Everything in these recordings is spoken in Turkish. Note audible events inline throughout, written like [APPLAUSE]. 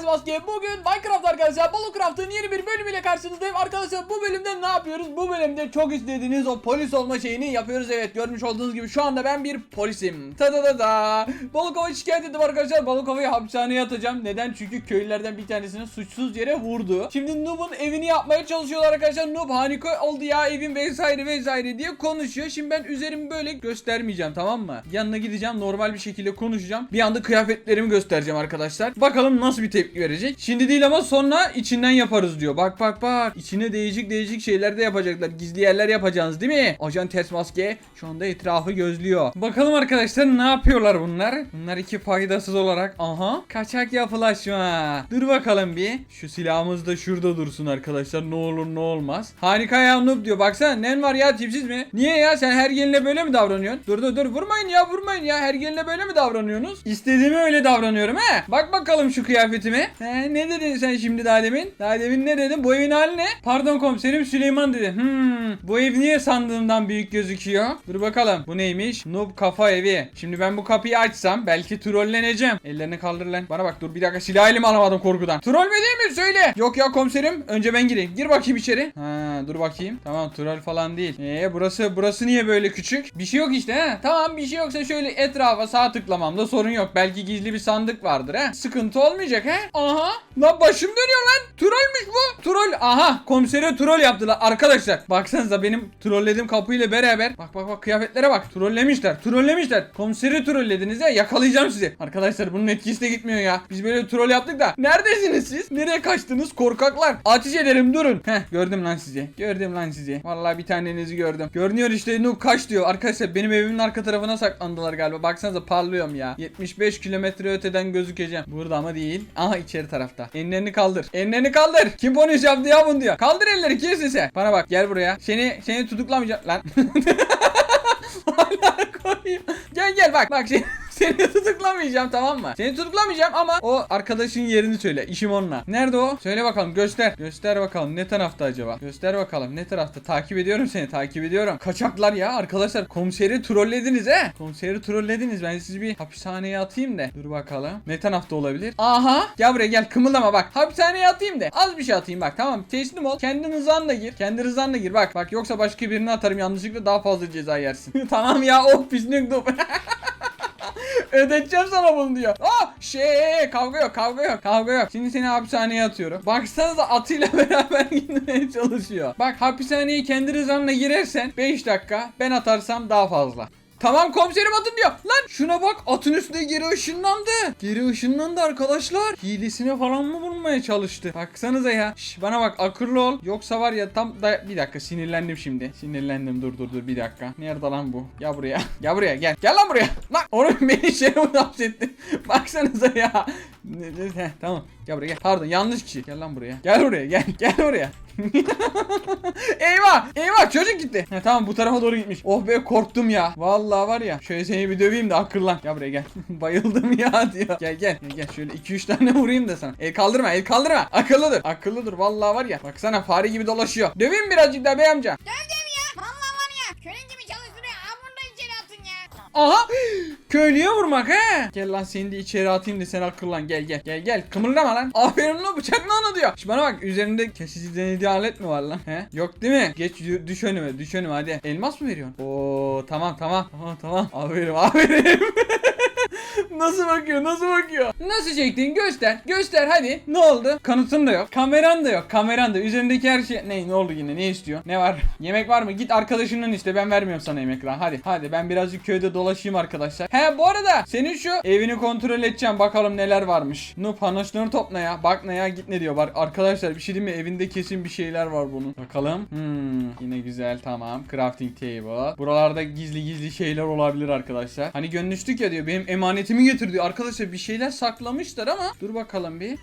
Maske. Bugün Minecraft arkadaşlar Battlecraft'ın yeni bir bölümüyle karşınızdayım. Arkadaşlar bu bölümde ne yapıyoruz? Bu bölümde çok istediğiniz o polis olma şeyini yapıyoruz. Evet görmüş olduğunuz gibi şu anda ben bir polisim. Ta da da da. Balıkova'yı şikayet ettim arkadaşlar. Balıkova'yı hapishaneye atacağım. Neden? Çünkü köylülerden bir tanesini suçsuz yere vurdu. Şimdi Noob'un evini yapmaya çalışıyorlar arkadaşlar. Noob harika oldu ya evin vesaire vesaire diye konuşuyor. Şimdi ben üzerimi böyle göstermeyeceğim tamam mı? Yanına gideceğim normal bir şekilde konuşacağım. Bir anda kıyafetlerimi göstereceğim arkadaşlar. Bakalım nasıl bir tepki verecek. Şimdi değil ama sonra içinden yaparız diyor. Bak bak bak. İçine değişik değişik şeyler de yapacaklar. Gizli yerler yapacağız değil mi? Ajan ters maske şu anda etrafı gözlüyor. Bakalım arkadaşlar ne yapıyorlar bunlar? Bunlar iki faydasız olarak. Aha. Kaçak yapılaşma. Dur bakalım bir. Şu silahımız da şurada dursun arkadaşlar. Ne olur ne olmaz. Harika ya noob diyor. Baksana nen var ya tipsiz mi? Niye ya sen her geline böyle mi davranıyorsun? Dur dur dur vurmayın ya vurmayın ya. Her geline böyle mi davranıyorsunuz? İstediğimi öyle davranıyorum he. Bak bakalım şu kıyafetime. He, ne dedin sen şimdi demin? Daha demin ne dedin? Bu evin hali ne? Pardon komiserim Süleyman dedi. Hmm. Bu ev niye sandığımdan büyük gözüküyor? Dur bakalım. Bu neymiş? Noob kafa evi. Şimdi ben bu kapıyı açsam belki trolleneceğim. Ellerini kaldır lan. Bana bak dur bir dakika silah elimi alamadım korkudan. Troll mü değil mi? Söyle. Yok ya komiserim. Önce ben gireyim. Gir bakayım içeri. Ha dur bakayım. Tamam troll falan değil. Eee burası burası niye böyle küçük? Bir şey yok işte ha. Tamam bir şey yoksa şöyle etrafa sağ tıklamamda sorun yok. Belki gizli bir sandık vardır ha. Sıkıntı olmayacak ha. Aha. Lan başım dönüyor lan. Trollmüş bu. Troll. Aha. Komisere troll yaptılar. Arkadaşlar baksanıza benim trollediğim kapıyla beraber. Bak bak bak kıyafetlere bak. Trollemişler. Trollemişler. Komiseri trollediniz ya. Yakalayacağım sizi. Arkadaşlar bunun etkisi de gitmiyor ya. Biz böyle troll yaptık da. Neredesiniz siz? Nereye kaçtınız korkaklar? Ateş ederim durun. Heh gördüm lan sizi. Gördüm lan sizi. Vallahi bir tanenizi gördüm. Görünüyor işte Noob kaç diyor. Arkadaşlar benim evimin arka tarafına saklandılar galiba. Baksanıza parlıyorum ya. 75 kilometre öteden gözükeceğim. Burada ama değil. Aha içeri tarafta. Ellerini kaldır. Ellerini kaldır. Kim polis yaptı ya bunu diyor. Kaldır elleri kimsin sen? Bana bak gel buraya. Seni seni tutuklamayacağım lan. [LAUGHS] Hala koyayım. Gel gel bak bak seni, [LAUGHS] seni tutuklamayacağım tamam mı? Seni tutuklamayacağım ama o arkadaşın yerini söyle. İşim onunla. Nerede o? Söyle bakalım göster. Göster bakalım ne tarafta acaba? Göster bakalım ne tarafta? Takip ediyorum seni takip ediyorum. Kaçaklar ya arkadaşlar komiseri trollediniz he. Komiseri trollediniz. Ben sizi bir hapishaneye atayım da. Dur bakalım. Ne tarafta olabilir? Aha. Gel buraya gel kımıldama bak. Hapishaneye atayım da. Az bir şey atayım bak tamam. Teslim ol. Kendi rızanla gir. Kendi rızanla gir bak. Bak yoksa başka birini atarım yanlışlıkla daha fazla ceza yersin. [LAUGHS] tamam ya oh pislik dur. [LAUGHS] Ödeteceğim sana bunu diyor. Aa şey kavga yok kavga yok kavga yok. Şimdi seni hapishaneye atıyorum. Baksanıza atıyla [LAUGHS] beraber gitmeye çalışıyor. Bak hapishaneye kendi rızanla girersen 5 dakika ben atarsam daha fazla. Tamam komiserim atın diyor. Lan şuna bak atın üstüne geri ışınlandı. Geri ışınlandı arkadaşlar. Hilesine falan mı bulmaya çalıştı? Baksanıza ya. Şş, bana bak akıllı ol. Yoksa var ya tam da bir dakika sinirlendim şimdi. Sinirlendim dur dur dur bir dakika. Nerede lan bu? Gel buraya. [LAUGHS] Gel buraya gel. Gel lan buraya. Lan oğlum [LAUGHS] beni mi hapsetti? [LAUGHS] Baksanıza ya. Tamam. Gel buraya gel. Pardon yanlış kişi. Gel lan buraya. Gel buraya gel. Gel buraya. [LAUGHS] eyvah! Eyvah çocuk gitti. Ha, tamam bu tarafa doğru gitmiş. Oh be korktum ya. Vallahi var ya. Şöyle seni bir döveyim de akıllan. Gel buraya gel. [LAUGHS] Bayıldım ya diyor. Gel gel. Gel şöyle 2-3 tane [LAUGHS] vurayım da sana. El kaldırma el kaldırma. Akıllıdır. Akıllıdır. Vallahi var ya. Baksana fare gibi dolaşıyor. Döveyim birazcık daha bey amca. Dövdüm ya. Vallahi var ya. Kölün gibi Aha! Köylüye vurmak he. Gel lan seni de içeri atayım da sen akıllan gel gel. Gel gel kımıldama lan. Aferin lan bıçak ne onu diyor. Şimdi bana bak üzerinde kesici denediği alet mi var lan? He? Yok değil mi? Geç dü- düş önüme düş önüme hadi. Elmas mı veriyorsun? Oo tamam tamam. Tamam tamam. Aferin aferin. [LAUGHS] [LAUGHS] Nasıl bakıyor? Nasıl bakıyor? Nasıl çektin? Göster. Göster hadi. Ne oldu? Kanıtın da yok. Kameran da yok. Kameran da. Üzerindeki her şey. Ne, ne oldu yine? Ne istiyor? Ne var? [LAUGHS] Yemek var mı? Git arkadaşından iste. Ben vermiyorum sana yemek lan. Hadi. Hadi ben birazcık köyde dolaşayım arkadaşlar. He bu arada senin şu evini kontrol edeceğim. Bakalım neler varmış. Noob panoşlarını topla ya. Bak ne ya git ne diyor. Bak arkadaşlar bir şey değil mi? Evinde kesin bir şeyler var bunun. Bakalım. Hmm. Yine güzel tamam. Crafting table. Buralarda gizli gizli şeyler olabilir arkadaşlar. Hani gönlüştük ya diyor. Benim emanetimi getir diyor. Arkadaşlar bir şeyler saklamışlar ama. Dur bakalım bir. [LAUGHS]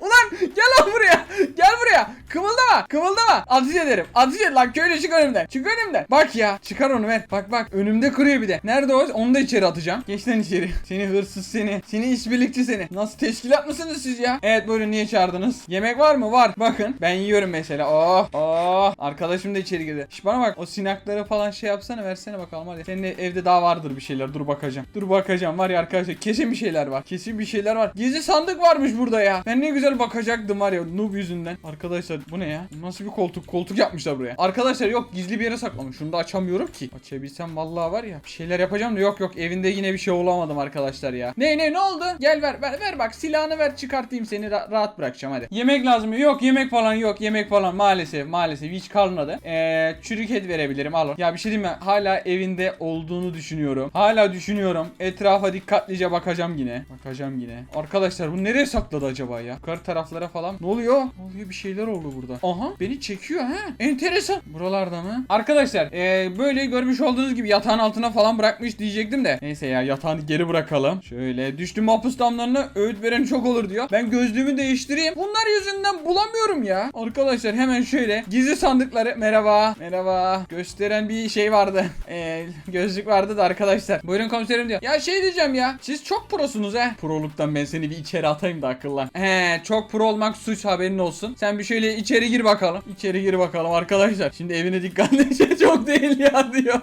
Ulan gel lan buraya. Gel buraya. Kımıldama Kımıldama. Ateş ederim. Ateş et lan köylü çık önümden. Çık önümden. Bak ya. Çıkar onu ver. Bak bak. Önümde kırıyor bir de. Nerede o? Onu da içeri atacağım. Geç lan içeri. [LAUGHS] Seni hırsız seni. Seni işbirlikçi seni. Nasıl teşkilat mısınız siz ya? Evet buyurun niye çağırdınız? Yemek var mı? Var. Bakın. Ben yiyorum mesela. Oh. Oh. Arkadaşım da içeri girdi. Şş, bana bak. O sinakları falan şey yapsana. Versene bakalım hadi. Senin evde daha vardır bir şeyler. Dur bakacağım. Dur bakacağım. Var ya arkadaşlar. Kesin bir şeyler var. Kesin bir şeyler var. Gizli sandık varmış burada ya. Ben ne güzel bakacaktım var ya. Noob yüzünden. Arkadaşlar bu ne ya? Nasıl bir koltuk? Koltuk yapmışlar buraya. Arkadaşlar yok gizli bir yere saklamış. Şunu da açamıyorum ki. Açabilsem vallahi var ya. Bir şeyler yapacağım da yok yok. Evinde yine bir şey olamadım arkadaşlar ya. Ne ne ne oldu? Gel ver ver ver bak silahını ver çıkartayım seni ra- rahat bırakacağım hadi. Yemek lazım? Yok yemek falan yok. Yemek falan maalesef maalesef hiç kalmadı. Eee çürük et verebilirim alın. Ya bir şey diyeyim mi? Hala evinde olduğunu düşünüyorum. Hala düşünüyorum. Etrafa dikkatlice bakacağım yine. Bakacağım yine. Arkadaşlar bu nereye sakladı acaba ya? Yukarı taraflara falan. Ne oluyor? Ne oluyor? Bir şeyler oldu burada. Aha beni çekiyor ha. Enteresan. Buralarda mı? Arkadaşlar eee, böyle görmüş olduğunuz gibi yatağın altına falan bırakmış diyecektim de. Neyse ya yatağını geri bırakalım. Şöyle düştüm mahpus damlarına öğüt veren çok olur diyor. Ben gözlüğümü değiştireyim. Bunlar yüzünden bulamıyorum ya. Arkadaşlar hemen şöyle gizli sandıkları merhaba merhaba gösteren bir şey vardı. Eee [LAUGHS] gözlük vardı da arkadaşlar. Buyurun komiserim diyor. Ya şey diyeceğim ya. Siz çok prosunuz he. Proluktan ben seni bir içeri atayım da akıllan. He çok pro olmak suç haberin olsun. Sen bir şöyle içeri gir bakalım. İçeri gir bakalım arkadaşlar. Şimdi evine dikkatli [LAUGHS] şey çok değil ya diyor.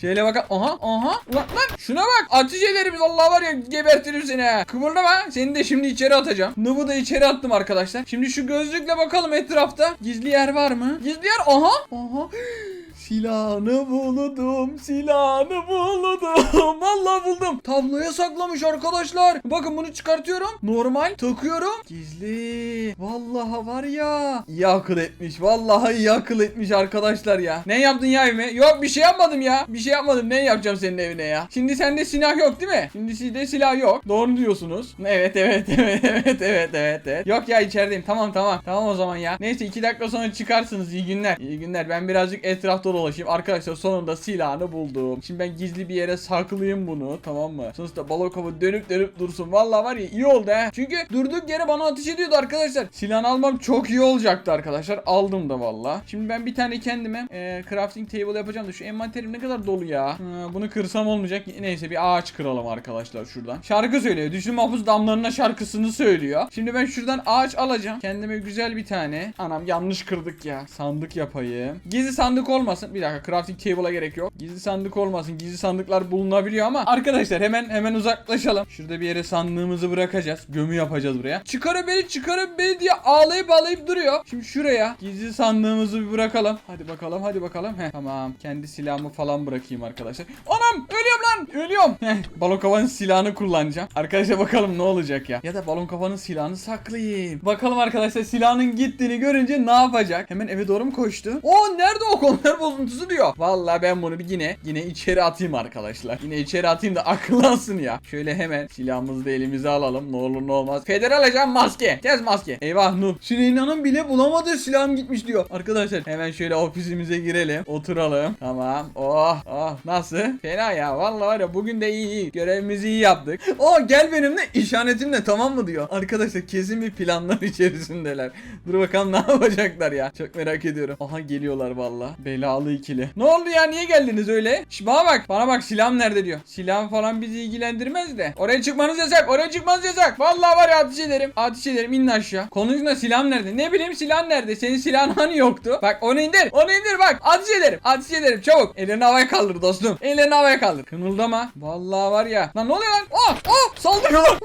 Şöyle bakalım. Aha aha. Ulan lan şuna bak. Ateş ederim vallahi var ya gebertirim seni ha. Kıvırlama. Seni de şimdi içeri atacağım. Nub'u da içeri attım arkadaşlar. Şimdi şu gözlükle bakalım etrafta. Gizli yer var mı? Gizli yer. Aha. Aha. [GASPS] Silahını buldum, silahını buldum. [LAUGHS] Vallahi buldum. Tabloya saklamış arkadaşlar. Bakın bunu çıkartıyorum. Normal takıyorum. Gizli. Vallahi var ya. İyi akıl etmiş. Vallahi iyi akıl etmiş arkadaşlar ya. Ne yaptın ya evime? Yok bir şey yapmadım ya. Bir şey yapmadım. Ne yapacağım senin evine ya? Şimdi sende silah yok değil mi? Şimdi sizde silah yok. Doğru diyorsunuz. Evet evet [LAUGHS] evet evet evet evet evet. Yok ya içerideyim. Tamam tamam. Tamam o zaman ya. Neyse iki dakika sonra çıkarsınız. İyi günler. İyi günler. Ben birazcık etrafta dolaşayım. Arkadaşlar sonunda silahını buldum. Şimdi ben gizli bir yere saklayayım bunu. Tamam mı? Sonuçta balok hava dönüp dönüp dursun. Vallahi var ya iyi oldu he. Çünkü durduk yere bana ateş ediyordu arkadaşlar. Silahını almam çok iyi olacaktı arkadaşlar. Aldım da valla. Şimdi ben bir tane kendime e, crafting table yapacağım da şu envanterim ne kadar dolu ya. Ha, bunu kırsam olmayacak. Neyse bir ağaç kıralım arkadaşlar şuradan. Şarkı söylüyor. Düşün mahpus damlarına şarkısını söylüyor. Şimdi ben şuradan ağaç alacağım. Kendime güzel bir tane. Anam yanlış kırdık ya. Sandık yapayım. Gizli sandık olmasın. Bir dakika crafting table'a gerek yok. Gizli sandık olmasın. Gizli sandıklar bulunabiliyor ama arkadaşlar hemen hemen uzaklaşalım. Şurada bir yere sandığımızı bırakacağız. Gömü yapacağız buraya. Çıkarı beni çıkarı beni diye ağlayıp ağlayıp duruyor. Şimdi şuraya gizli sandığımızı bir bırakalım. Hadi bakalım hadi bakalım. Heh, tamam kendi silahımı falan bırakayım arkadaşlar. Anam ölüyorum lan ölüyorum. [LAUGHS] Balon kafanın silahını kullanacağım. Arkadaşlar bakalım ne olacak ya. Ya da balon kafanın silahını saklayayım. Bakalım arkadaşlar silahının gittiğini görünce ne yapacak? Hemen eve doğru mu koştu? O nerede o konular [LAUGHS] bozuntusu diyor. Vallahi ben bunu bir yine yine içeri atayım arkadaşlar. Yine içeri atayım da [LAUGHS] akıllansın ya. Şöyle hemen silahımızı da elimize alalım. Ne olur ne olmaz. Federal ajan maske. Tez maske. Eyvah Nuh. Süleyman'ın bile bulamadığı silahım gitmiş diyor. Arkadaşlar hemen şöyle ofisimize girelim. Oturalım. Tamam. Oh oh. Nasıl? Fena ya. Vallahi var ya bugün de iyi iyi. Görevimizi iyi yaptık. [LAUGHS] Oh gel benimle işaretimle tamam mı diyor. Arkadaşlar kesin bir planlar [LAUGHS] içerisindeler. Dur bakalım ne yapacaklar ya. Çok merak ediyorum. Aha geliyorlar valla. Belalı ikili. Ne oldu ya niye geldiniz öyle? Şş, bana bak. Bana bak silahım nerede diyor. Silahım falan bizi ilgilendirmez de. Oraya çıkmanız yasak. Oraya çıkmanız yasak. Vallahi var ya ateş ederim. Ateş ederim inin aşağı. Konuşma silahım nerede? Ne bileyim silahın nerede? Senin silahın hani yoktu? Bak onu indir. Onu indir bak. Ateş ederim. Ateş ederim çabuk. Ellerini havaya kaldır dostum. Ellerini havaya kaldır. Kımıldama. Vallahi var ya. Lan ne oluyor lan? Oh oh saldırıyorlar.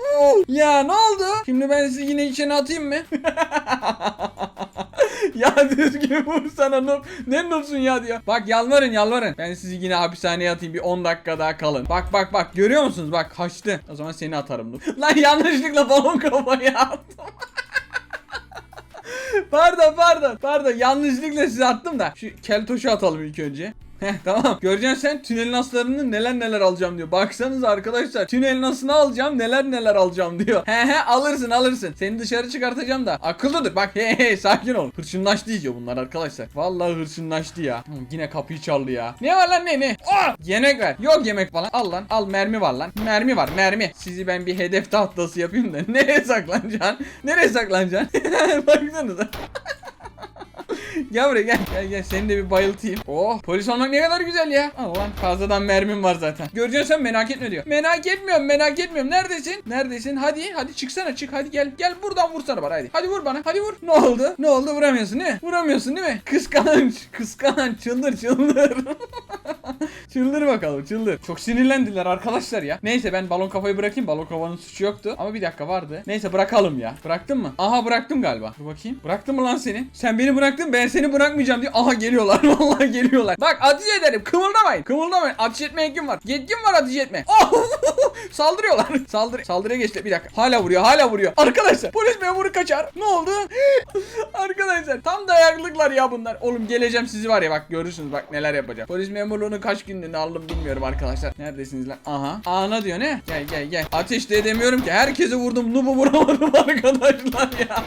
Ya ne oldu? Şimdi ben sizi yine içine atayım mı? [LAUGHS] ya düzgün vursana noob. Ne noobsun ya diyor. Bak yalvarın yalvarın. Ben sizi yine hapishaneye atayım bir 10 dakika daha kalın. Bak bak bak görüyor musunuz? Bak kaçtı. O zaman seni atarım noob. [LAUGHS] Lan yanlışlıkla balon kafaya attım. [LAUGHS] pardon pardon pardon yanlışlıkla size attım da şu keltoşu atalım ilk önce. Tamam. Göreceksin sen tünelin aslarını neler neler alacağım diyor. Baksanız arkadaşlar tünelin asını alacağım neler neler alacağım diyor. He he alırsın alırsın. Seni dışarı çıkartacağım da. Akıllı dur bak he he sakin ol. Hırçınlaştı iyice bunlar arkadaşlar. Vallahi hırçınlaştı ya. Hı, yine kapıyı çaldı ya. Ne var lan ne ne? Oh! Yemek ver. Yok yemek falan. Al lan al mermi var lan. Mermi var mermi. Sizi ben bir hedef tahtası yapayım da. [LAUGHS] Nereye saklanacaksın? Nereye saklanacaksın? [LAUGHS] Baksanıza. [LAUGHS] [LAUGHS] gel buraya gel. Gel gel seni de bir bayıltayım. Oh polis olmak ne kadar güzel ya. Allah fazladan mermim var zaten. Göreceksin sen merak etme diyor. Merak etmiyorum merak etmiyorum. Neredesin? Neredesin? Hadi hadi çıksana çık hadi gel. Gel buradan vursana bana hadi. Hadi vur bana. Hadi vur. Ne oldu? Ne oldu? Vuramıyorsun mi? Vuramıyorsun değil mi? Kıskanç. Kıskanç. Çıldır çıldır. [LAUGHS] [LAUGHS] çıldır bakalım çıldır. Çok sinirlendiler arkadaşlar ya. Neyse ben balon kafayı bırakayım. Balon kafanın suçu yoktu. Ama bir dakika vardı. Neyse bırakalım ya. Bıraktın mı? Aha bıraktım galiba. Dur bakayım. Bıraktın mı lan seni? Sen beni bıraktın ben seni bırakmayacağım diye. Aha geliyorlar. [LAUGHS] Vallahi geliyorlar. Bak ateş ederim. Kımıldamayın. Kımıldamayın. Ateş etme yetkim var. Yetkim var ateş etme. Oh! [LAUGHS] Saldırıyorlar. Saldır saldırıya geçti. Bir dakika. Hala vuruyor. Hala vuruyor. Arkadaşlar polis memuru kaçar. Ne oldu? Arkadaşlar tam dayaklıklar ya bunlar. Oğlum geleceğim sizi var ya bak görürsünüz bak neler yapacağım. Polis memurluğunu kaç günlüğüne aldım bilmiyorum arkadaşlar. Neredesiniz lan? Aha. Ana diyor ne? Gel gel gel. Ateş de edemiyorum ki. Herkese vurdum. Nubu vuramadım [LAUGHS] arkadaşlar ya.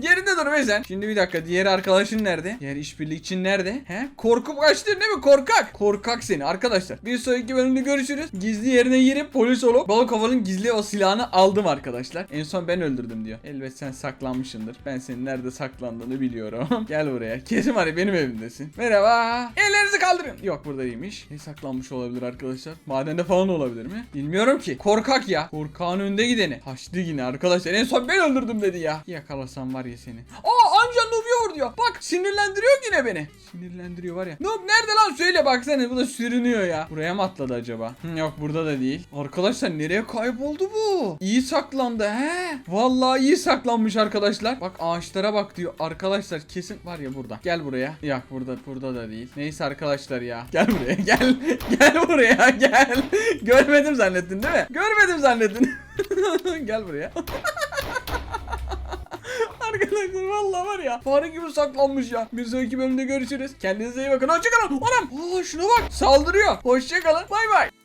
Geride dur be sen. Şimdi bir dakika. Diğer arkadaşın nerede? Diğer işbirlikçin nerede? He? Korkup kaçtın değil mi? Korkak. Korkak seni arkadaşlar. Bir sonraki bölümde görüşürüz. Gizli yerine girip polis olup balık havanın gizli o silahını aldım arkadaşlar. En son ben öldürdüm diyor. Elbet sen saklanmışsındır. Ben senin nerede saklandığını biliyorum. [LAUGHS] Gel buraya. Kesin var benim evimdesin. Merhaba. Ellerinizi kaldırın. Yok burada değilmiş. Ne saklanmış olabilir arkadaşlar? Madende falan olabilir mi? Bilmiyorum ki. Korkak ya. Korkağın önde gideni. Haçlı yine arkadaşlar. En son ben öldürdüm dedi ya. Yakalasam var ya seni. Aa anca Nub'ya vur diyor. Bak sinirlendiriyor yine beni. Sinirlendiriyor var ya. Nub nerede lan söyle baksana bu da sürünüyor ya. Buraya mı atladı acaba? Yok burada da değil. Arkadaşlar nereye kayboldu bu? İyi saklandı he. Vallahi iyi saklanmış arkadaşlar. Bak ağaçlara bak diyor. Arkadaşlar kesin var ya burada. Gel buraya. Yok burada burada da değil. Neyse arkadaşlar ya. Gel buraya [LAUGHS] gel. gel buraya gel. Görmedim zannettin değil mi? Görmedim zannettin. [LAUGHS] gel buraya. [LAUGHS] Arkadaşlar vallahi var ya fare gibi saklanmış ya. Bir sonraki bölümde görüşürüz. Kendinize iyi bakın. Hoşçakalın. Anam. Aa şuna bak. Saldırıyor. Hoşçakalın. Bay bay.